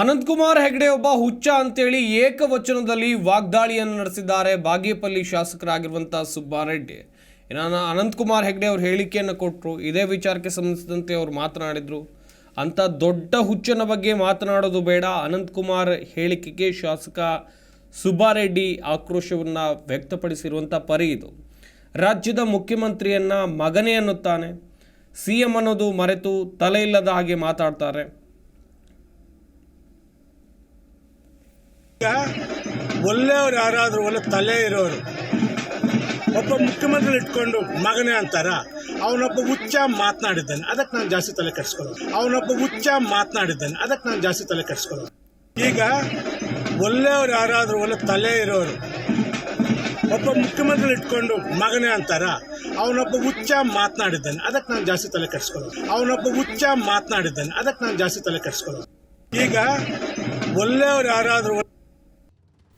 ಅನಂತಕುಮಾರ್ ಹೆಗಡೆ ಒಬ್ಬ ಹುಚ್ಚ ಅಂತೇಳಿ ಏಕವಚನದಲ್ಲಿ ವಾಗ್ದಾಳಿಯನ್ನು ನಡೆಸಿದ್ದಾರೆ. ಬಾಗೇಪಲ್ಲಿ ಶಾಸಕರಾಗಿರುವಂಥ ಸುಬ್ಬಾರೆಡ್ಡಿ ಇನ್ನು ಅನಂತಕುಮಾರ್ ಹೆಗಡೆ ಅವರು ಹೇಳಿಕೆಯನ್ನು ಕೊಟ್ಟರು ಇದೇ ವಿಚಾರಕ್ಕೆ ಸಂಬಂಧಿಸಿದಂತೆ ಅವರು ಮಾತನಾಡಿದರು. ಅಂಥ ದೊಡ್ಡ ಹುಚ್ಚನ ಬಗ್ಗೆ ಮಾತನಾಡೋದು ಬೇಡ. ಅನಂತಕುಮಾರ್ ಹೇಳಿಕೆಗೆ ಶಾಸಕ ಸುಬ್ಬಾರೆಡ್ಡಿ ಆಕ್ರೋಶವನ್ನು ವ್ಯಕ್ತಪಡಿಸಿರುವಂಥ ಪರಿ ಇದು. ರಾಜ್ಯದ ಮುಖ್ಯಮಂತ್ರಿಯನ್ನು ಮಗನೇ ಅನ್ನುತ್ತಾನೆ. ಸಿ ಎಂ ಅನ್ನೋದು ಮರೆತು ತಲೆ ಇಲ್ಲದ ಹಾಗೆ ಮಾತಾಡ್ತಾರೆ. ಈಗ ಒಳ್ಳೆಯವ್ರು ಯಾರಾದರೂ ಒಳ್ಳೆ ತಲೆ ಇರೋರು, ಒಬ್ಬ ಮುಖ್ಯಮಂತ್ರಿ ಇಟ್ಕೊಂಡು ಮಗನೇ ಅಂತಾರ? ಅವನೊಬ್ಬ ಹುಚ್ಚ ಮಾತನಾಡಿದ್ದಾನೆ, ಅದಕ್ಕೆ ನಾನು ಜಾಸ್ತಿ ತಲೆ ಕೆಡಿಸ್ಕೊಳ್ಳೋದು. ಅವನೊಬ್ಬ ಹುಚ್ಚ ಮಾತನಾಡಿದ್ದಾನೆ, ಅದಕ್ಕೆ ನಾನು ಜಾಸ್ತಿ ತಲೆ ಕೆಡಿಸ್ಕೊಳ್ಳೋದು. ಈಗ ಒಳ್ಳೆಯವ್ರು ಯಾರಾದರೂ ಒಳ್ಳೆ ತಲೆ ಇರೋರು, ಒಬ್ಬ ಮುಖ್ಯಮಂತ್ರಿ ಇಟ್ಕೊಂಡು ಮಗನೇ ಅಂತಾರ? ಅವನೊಬ್ಬ ಹುಚ್ಚ ಮಾತನಾಡಿದ್ದಾನೆ, ಅದಕ್ಕೆ ನಾನು ಜಾಸ್ತಿ ತಲೆ ಕೆಡಿಸ್ಕೊಳ್ಳೋದು. ಅವನೊಬ್ಬ ಹುಚ್ಚ ಮಾತನಾಡಿದ್ದಾನೆ, ಅದಕ್ಕೆ ನಾನು ಜಾಸ್ತಿ ತಲೆ ಕೆಡಿಸ್ಕೊಳ್ಳೋದು. ಈಗ ಒಳ್ಳೆಯವ್ರು ಯಾರಾದರೂ